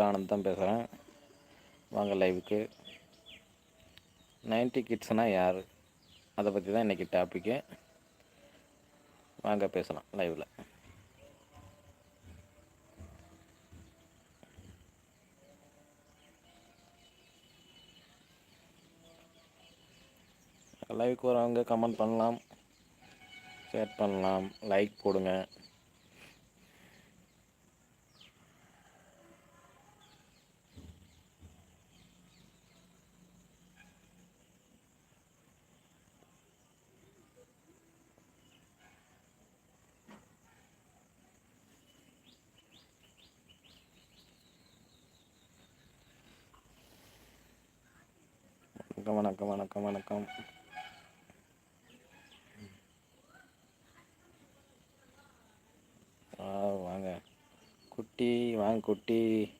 கைப்பில் ஆனந்த் தான் பேசுகிறேன் வாங்க லைவுக்கு நைன்டி கிட்ஸ்னால் யார்? அதை பற்றி தான் இன்றைக்கி டாப்பிக்கு வாங்க பேசலாம் லைவில் லைவுக்கு வரவங்க கமெண்ட் பண்ணலாம். ஷேர் பண்ணலாம். லைக் போடுங்க. வணக்கம் வணக்கம் வணக்கம் வணக்கம். ஆ வாங்க. குட்டி வாங்க குட்டி.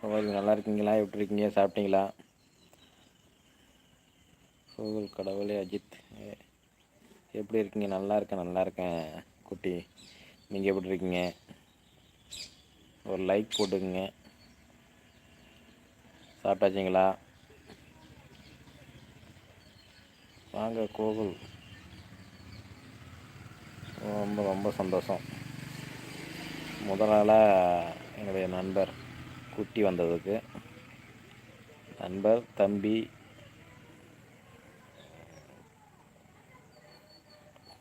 நல்லா இருக்கீங்களா? எப்படி இருக்கீங்க? சாப்பிட்டீங்களா? சூழல் கடவுளே அஜித். எப்படி இருக்கீங்க? நல்லா இருக்கேன் நல்லா இருக்கேன் குட்டி. நீங்கள் எப்படி இருக்கீங்க? ஒரு லைக் போட்டுக்குங்க. சாப்பிட்டாச்சிங்களா? வாங்க கோகுல். ரொம்ப ரொம்ப சந்தோஷம். முதலாளாக என்னுடைய நண்பர் குட்டி வந்ததுக்கு. நண்பர் தம்பி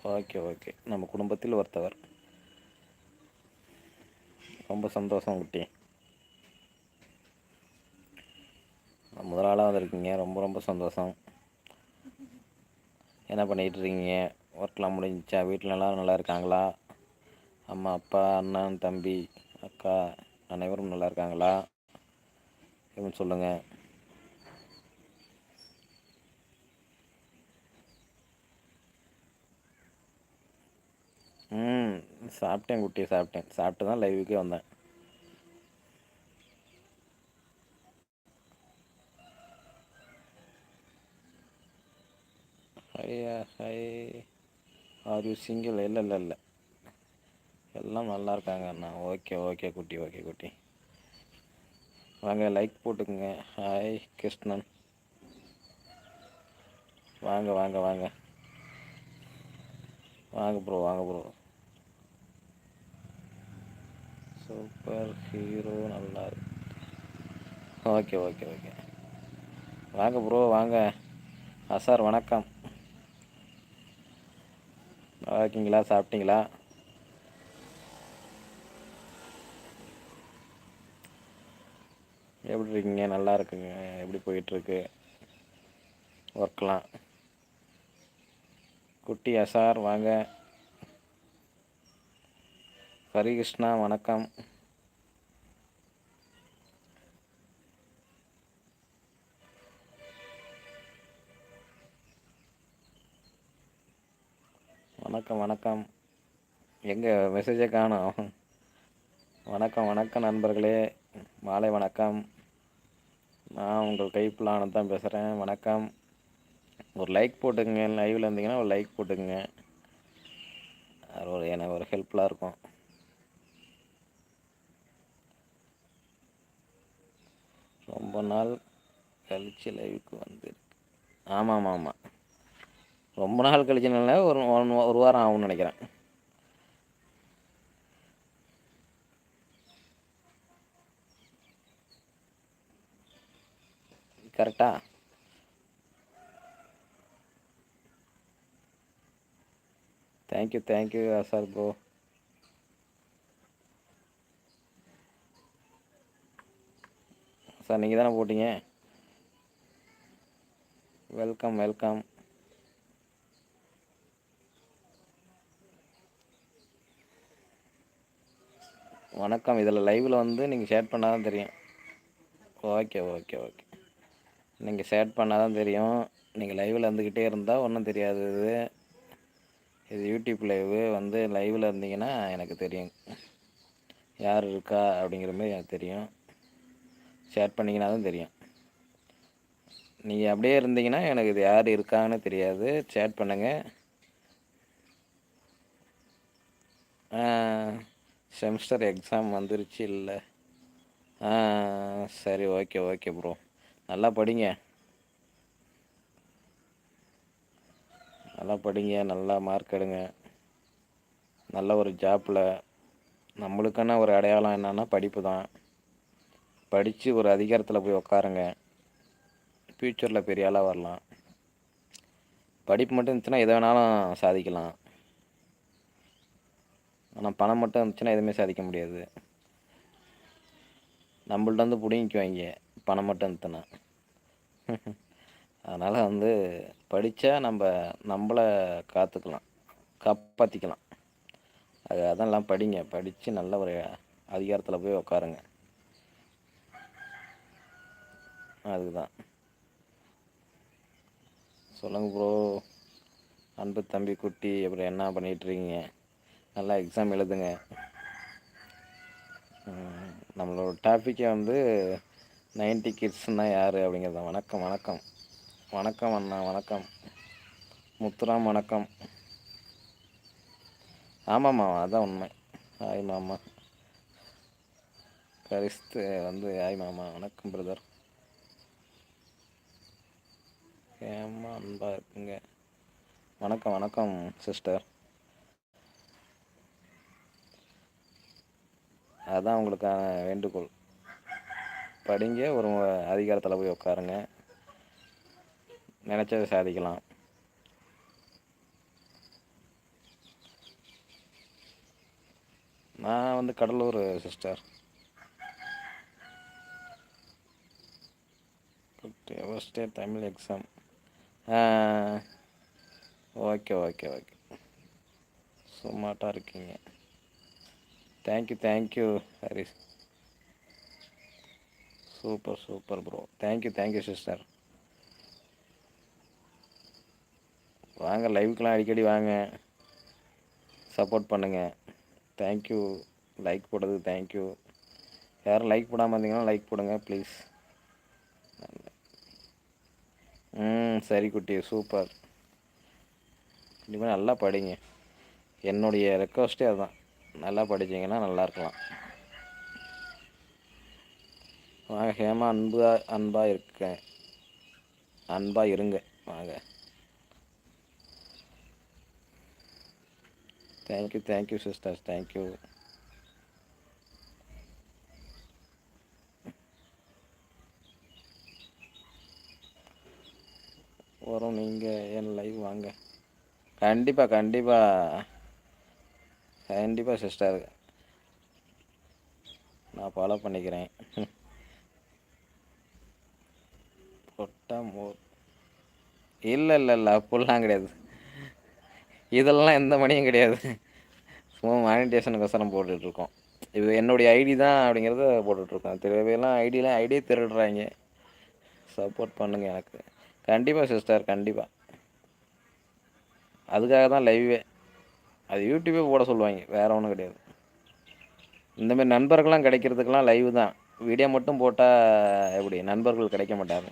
ஓகே ஓகே. நம்ம குடும்பத்தில் ஒருத்தவர். ரொம்ப சந்தோஷம் குட்டி. முதலாளாக வந்திருக்கீங்க. ரொம்ப ரொம்ப சந்தோஷம். என்ன பண்ணிகிட்ருக்கீங்க? ஒர்க்லாம் முடிஞ்சிச்சா? வீட்டில் எல்லாரும் நல்லா இருக்காங்களா? அம்மா அப்பா அண்ணன் தம்பி அக்கா அனைவரும் நல்லா இருக்காங்களா? எப்படின்னு சொல்லுங்கள் ம் சாப்பிட்டேன் குட்டி சாப்பிட்டேன். சாப்பிட்டு தான் லைவுக்கே வந்தேன். ஹையா ஹை. ஆர் யூ சிங்கிள் இல்லை இல்லை இல்லை. எல்லாம் நல்லா இருக்காங்க அண்ணா. ஓகே ஓகே குட்டி ஓகே குட்டி. வாங்க லைக் போட்டுக்குங்க. ஹாய் கிருஷ்ணன். வாங்க வாங்க வாங்க. வாங்க ப்ரோ வாங்க ப்ரோ சூப்பர் ஹீரோ நல்லா இருக்கு. ஓகே ஓகே ஓகே வாங்க ப்ரோ வாங்க. ஆ சார் வணக்கம். நல்லா இருக்கீங்களா சாப்பிட்டீங்களா? எப்படி இருக்கீங்க? நல்லா இருக்குங்க. எப்படி போயிட்டுருக்கு? ஒர்க்லாம் குட்டி அசார் வாங்க. ஹரிகிருஷ்ணா வணக்கம். வணக்கம் வணக்கம். எங்கே மெசேஜே காணோம். வணக்கம் வணக்கம் நண்பர்களே. மாலை வணக்கம். நான் உங்கள் கைப்பிலானது தான் பேசுகிறேன் வணக்கம். ஒரு லைக் போட்டுக்குங்க. லைவில் இருந்தீங்கன்னா ஒரு லைக் போட்டுக்குங்க. அது ஒரு எனக்கு ஒரு ஹெல்ப்ஃபுல்லாக இருக்கும். ரொம்ப நாள் கழிச்சு லைவுக்கு வந்துருக்கு. ஆமாம் ஆமாம் ஆமாம். ரொம்ப நாள் கழிச்சுனால ஒரு ஒன் ஒரு வாரம் ஆகும்னு நினைக்கிறேன். கரெக்டா thank you thank you sir bro sir நீங்கள் தானே போட்டீங்க? வெல்கம் வெல்கம் வணக்கம். இதில் லைவில் வந்து நீங்கள் ஷேர் பண்ணால் தான் தெரியும். ஓகே ஓகே ஓகே நீங்கள் ஷேர் பண்ணால் தான் தெரியும் நீங்கள் லைவில் இருந்துக்கிட்டே இருந்தால் ஒன்றும் தெரியாது இது. இது யூடியூப் லைவு வந்து லைவில் இருந்தீங்கன்னா எனக்கு தெரியும். யார் இருக்கா அப்படிங்கிற மாதிரி எனக்கு தெரியும். ஷேர் பண்ணிங்கன்னா தான் தெரியும். நீங்கள் அப்படியே இருந்தீங்கன்னா எனக்கு இது யார் இருக்காங்கன்னு தெரியாது. சேட் பண்ணுங்கள் செமஸ்டர் எக்ஸாம் வந்துருச்சு இல்லை. ஆ சரி ஓகே ஓகே ப்ரோ நல்லா படிங்க. நல்லா படிங்க நல்லா மார்க் எடுங்க. நல்ல ஒரு ஜாப்பில் நம்மளுக்கான ஒரு அடையாளம் என்னென்னா படிப்பு தான். படித்து ஒரு அதிகாரத்தில் போய் உக்காருங்க. ஃப்யூச்சரில் பெரிய ஆளாக வரலாம். படிப்பு மட்டும் இருந்துச்சுன்னா எதை வேணாலும் சாதிக்கலாம். ஆனால் பணம் மட்டும் இருந்துச்சுன்னா எதுவுமே சாதிக்க முடியாது. நம்மள்ட்ட வந்து பிடுங்கிக்குவாங்க பணம் மட்டும் இருந்துச்சுன்னா. அதனால் வந்து படித்தா நம்ம நம்மளை காத்துக்கலாம் காப்பாற்றிக்கலாம் அது அதெல்லாம் படிங்க. படித்து நல்ல ஒரு அதிகாரத்தில் போய் உக்காருங்க. அதுதான் சொல்லுங்க ப்ரோ அன்பு தம்பி குட்டி அப்புறம் என்ன பண்ணிகிட்ருக்கீங்க நல்லா எக்ஸாம் எழுதுங்க. நம்மளோட டாப்பிக்கே வந்து நைன்டி கிட்ஸ்னா யார் அப்படிங்கிறது வணக்கம் வணக்கம். வணக்கம் அண்ணா வணக்கம். முத்துராம் வணக்கம். ஆமாம் மாமா அதான் உண்மை. ஹாய் மாமா. கரிஸ்து வந்து ஹாய் மாமா. வணக்கம் பிரதர் ஏமா அன்பாக இருக்குங்க. வணக்கம் வணக்கம் சிஸ்டர் அதுதான் உங்களுக்கான வேண்டுகோள். படிங்க ஒரு அதிகாரத்தில் போய் உட்காருங்க. நினச்சதை சாதிக்கலாம். நான் வந்து கடலூர் சிஸ்டர் ஃபஸ்ட்டே Tamil exam okay okay okay சும்மாட்டாக இருக்கீங்க. Thank you thank you Haris super super bro thank you thank you sister வாங்க லைவுக்கெலாம் அடிக்கடி வாங்க. சப்போர்ட் பண்ணுங்கள் தேங்க்யூ லைக் போடுறது தேங்க்யூ யாரும் லைக் போடாமல் இருந்தீங்கன்னா லைக் போடுங்க ப்ளீஸ் ம் சரி குட்டி சூப்பர் கண்டிப்பாக நல்லா படிங்க. என்னுடைய ரெக்வஸ்ட்டே அதுதான் நல்லா படித்தீங்கன்னா நல்லா இருக்கலாம். வாங்க ஹேமா அன்பா அன்பாக இருக்கேன் அன்பாக இருங்க வாங்க. தேங்க்யூ தேங்க்யூ சிஸ்டர்ஸ் தேங்க்யூ வரும் நீங்கள் என் லைவ் வாங்க. கண்டிப்பாக கண்டிப்பாக கண்டிப்பாக சிஸ்டர் நான் ஃபாலோ பண்ணிக்கிறேன். பொட்டா மோர் இல்லை இல்லை இல்லை அப்படிலாம் கிடையாது. இதெல்லாம் எந்த மணியும் கிடையாது. சும்மா மானிட்டேஷனுக்கோசரம் போட்டுட்ருக்கோம் இது என்னுடைய ஐடி தான் அப்படிங்கிறத போட்டுட்ருக்கோம் திருவையெல்லாம் ஐடியெலாம் ஐடியே திருடுறாங்க. சப்போர்ட் பண்ணுங்கள் எனக்கு. கண்டிப்பாக சிஸ்டர் கண்டிப்பாக அதுக்காக தான் லைவே அது யூடியூபே போட சொல்லுவாங்க. வேறு ஒன்றும் கிடையாது. இந்தமாரி நண்பர்கள்லாம் கிடைக்கிறதுக்கெல்லாம் லைவ் தான். வீடியோ மட்டும் போட்டால் எப்படி? நண்பர்கள் கிடைக்க மாட்டாங்க.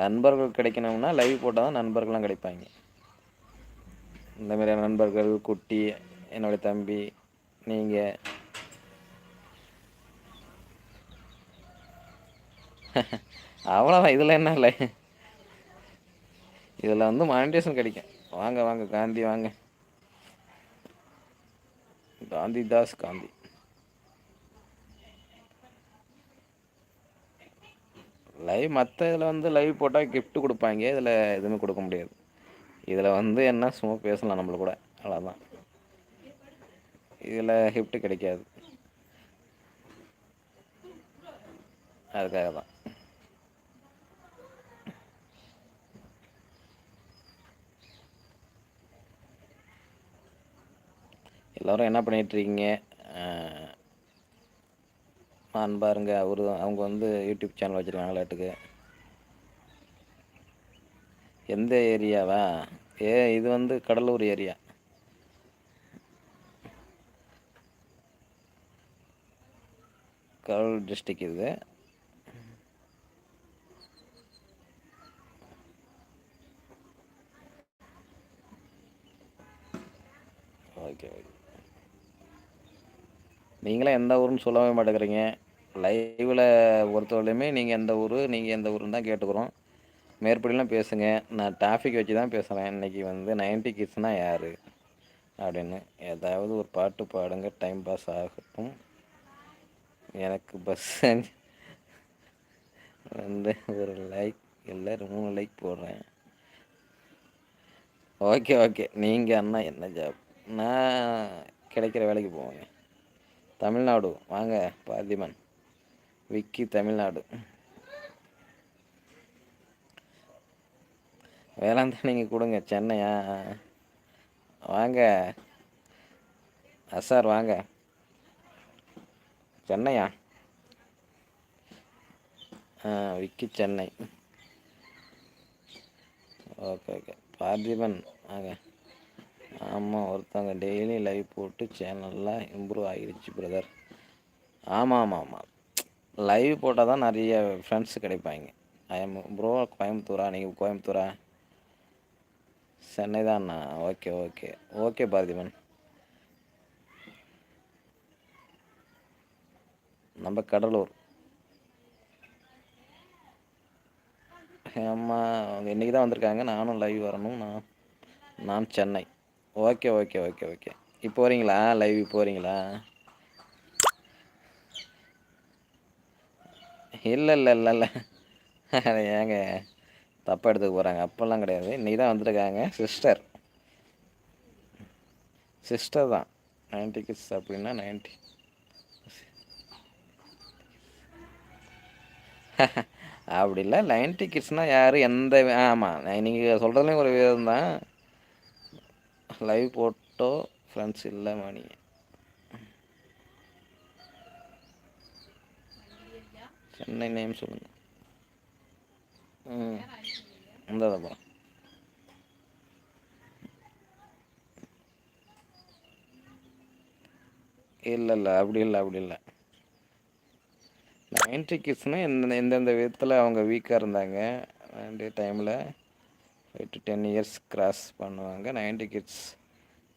நண்பர்கள் கிடைக்கணும்னா லைவ் போட்டால் தான் நண்பர்கள்லாம் கிடைப்பாங்க. இந்த மாதிரியான நண்பர்கள் குட்டி என்னுடைய தம்பி நீங்கள் அவ்வளோதான் இதில் என்ன இல்லை? இதில் வந்து மானிட்டேஷன் கிடைக்கும். வாங்க வாங்க காந்தி வாங்க. காந்தி தாஸ் காந்தி லைவ் மற்ற இதில் வந்து லைவ் போட்டால் கிஃப்ட்டு கொடுப்பாங்க. இதில் எதுவுமே கொடுக்க முடியாது. இதில் வந்து என்ன சும்மா பேசலாம் நம்மளை கூட. அவ்வளோதான் இதில் கிஃப்ட்டு கிடைக்காது. அதுக்காக தான் எல்லோரும் என்ன பண்ணிகிட்ருக்கீங்க அன்பாருங்க அவரு அவங்க வந்து யூடியூப் சேனல் வச்சுருக்காங்களாட்டுக்கு எந்த ஏரியாவா? ஏ இது வந்து கடலூர் ஏரியா. கடலூர் டிஸ்ட்ரிக் இது. Okay okay. நீங்களாம் எந்த ஊருன்னு சொல்லவே மாட்டேங்கிறீங்க. லைவில் பொறுத்தவரையுமே நீங்கள் எந்த ஊர் நீங்கள் எந்த ஊருன்னு தான் கேட்டுக்கிறோம். மேற்படிலாம் பேசுங்க. நான் டாபிக் வச்சு தான் பேசுகிறேன் இன்றைக்கி வந்து நைன்டி கிட்ஸ்னால் யார்? அப்படின்னு. ஏதாவது ஒரு பாட்டு பாடுங்க. டைம் பாஸ் ஆகட்டும். எனக்கு பஸ் வந்து ஒரு லைக் இல்லை மூணு லைக் போடுறேன். ஓகே ஓகே நீங்கள் அண்ணா என்ன ஜாப் நான் கிடைக்கிற வேலைக்கு போவேங்க தமிழ்நாடு. வாங்க பார்த்திபன். விக்கி தமிழ்நாடு. வேளாங்கண்ணிக்கு கொடுங்க சென்னையா? வாங்க. சார் வாங்க. சென்னையா? விக்கி சென்னை. Okay okay. பார்த்திபன் வாங்க. ஆமாம் ஒருத்தவங்க டெய்லி லைவ் போட்டு சேனல்லாம் இம்ப்ரூவ் ஆகிடுச்சு பிரதர் ஆமாம் ஆமாம் ஆமாம் லைவ் போட்டால் தான் நிறைய ஃப்ரெண்ட்ஸ் கிடைப்பாங்க. ஐஎம் ப்ரோ கோயம்புத்தூரா? நீங்கள் கோயம்புத்தூரா? சென்னை தான்ண்ணா ஓகே ஓகே ஓகே பார்த்திபன். நம்ம கடலூர். அம்மா அவங்க இன்றைக்கி தான் வந்திருக்காங்க. நானும் லைவ் வரணும். நான் நான் Chennai. Okay okay okay okay இப்போ வரீங்களா லைவ் இப்போ வரீங்களா இல்லை இல்லை இல்லை இல்லை. ஏங்க? தப்பாக எடுத்துக்க போகிறாங்க அப்போல்லாம் கிடையாது. இன்றைக்கி தான் வந்திருக்காங்க. சிஸ்டர் சிஸ்டர் தான். நைன்டி கிட்ஸ் அப்படின்னா நைன்டி அப்படி இல்லை. நைன்டி கிட்ஸ்னால் யார்? எந்த ஆமாம் நீங்கள் சொல்கிறதுலையும் ஒரு விதம் தான் லைவ் போட்டோ ஃப்ரெண்ட்ஸ் இல்லை மணி. சென்னை நேம் சொல்லுங்கள் ம். இந்த போகிறேன் இல்லை இல்லை அப்படி இல்லை அப்படி இல்லை. நைன்டி கிட்ஸ்னால் எந்த எந்தெந்த விதத்தில் அவங்க வீக்காக இருந்தாங்க? நைன்டி டைமில் five to ten years cross பண்ணுவாங்க. நைன்டி கிட்ஸ்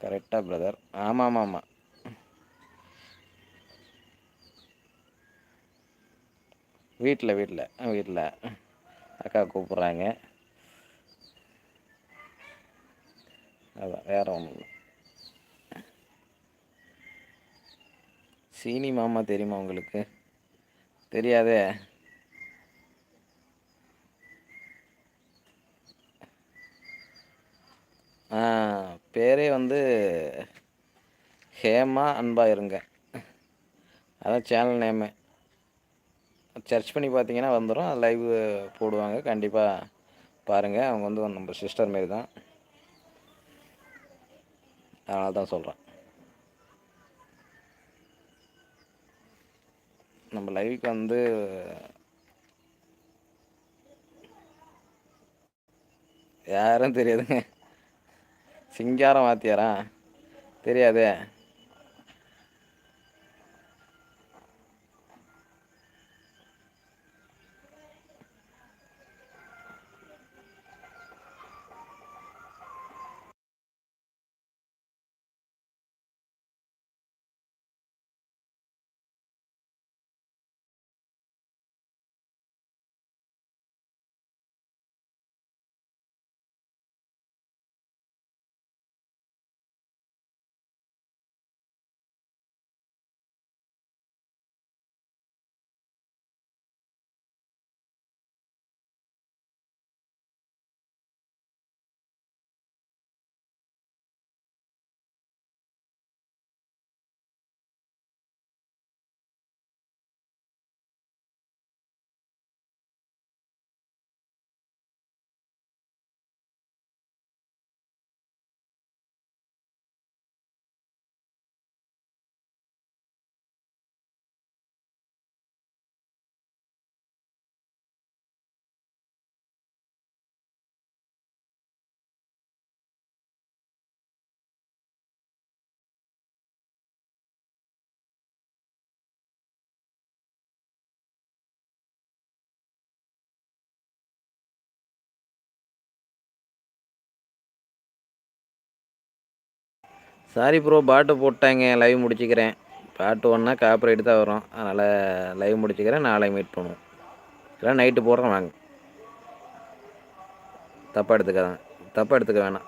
கரெக்டாக பிரதர் ஆமாம் ஆமாம் வீட்டில் வீட்டில் வீட்டில் அக்கா கூப்பிட்றாங்க. அதான் வேறு ஒன்றும் இல்லை. சீனி மாமா தெரியுமா உங்களுக்கு? தெரியாதே. பேரே வந்து ஹேமா அன்பாக இருங்க அதான் சேனல் நேமு சர்ச் பண்ணி பார்த்தீங்கன்னா வந்துடும் லைவ் போடுவாங்க. கண்டிப்பாக பாருங்கள் அவங்க வந்து நம்ம சிஸ்டர் மாரி தான் அதனால தான் சொல்கிறேன் நம்ம லைவுக்கு வந்து யாரும் தெரியாதுங்க. சிங்காரம் வாத்தியாரா? தெரியாதே. சாரி ப்ரோ பாட்டு போட்டாங்க லைவ் முடிச்சுக்கிறேன். பாட்டு ஒன்றா காப்பரேட் தான் வரும். அதனால் லைவ் முடிச்சுக்கிறேன் நாளை மீட் பண்ணுவோம். இல்லை நைட்டு போடுறேன் வாங்க. தப்பாக எடுத்துக்காதான் தப்பாக எடுத்துக்க வேணாம்.